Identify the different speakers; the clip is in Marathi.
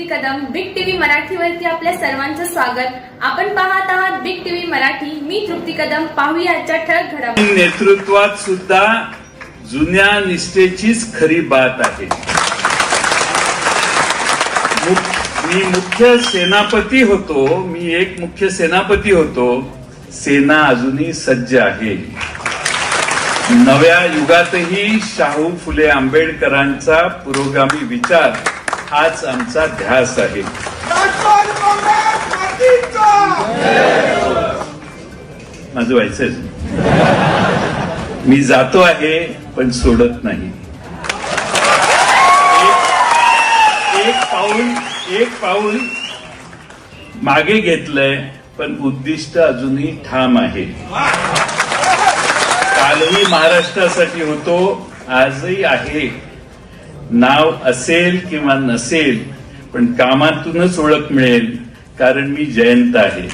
Speaker 1: तृप्ती कदम बिग टीव्ही मराठीवरती आपल्या सर्वांचं स्वागत. आपण पाहत आहात बिग टीव्ही मराठी. मी तृप्ती कदम. पाहूया आजच्या ठळक घडामोडी.
Speaker 2: नेतृत्वात सुद्धा जुन्या निष्ठेचीच खरी बात आहे. मी मुख्य सेनापती होतो. मी एक मुख्य सेनापती होतो. सेना अजूनही सज्ज आहे. नव्या युगातही शाहू फुले आंबेडकरांचा पुरोगामी विचार हाच आमचा ध्यास आहे. माझं व्हायचंय मी जातो आहे पण सोडत नाही. एक- एक पाऊल एक पाऊल मागे घेतलंय पण उद्दिष्ट अजूनही ठाम आहे. कालही महाराष्ट्रासाठी होतो आजही आहे. नाव असेल किंवा नसेल पण कामातूनच ओळख मिळेल कारण मी जयंत आहे.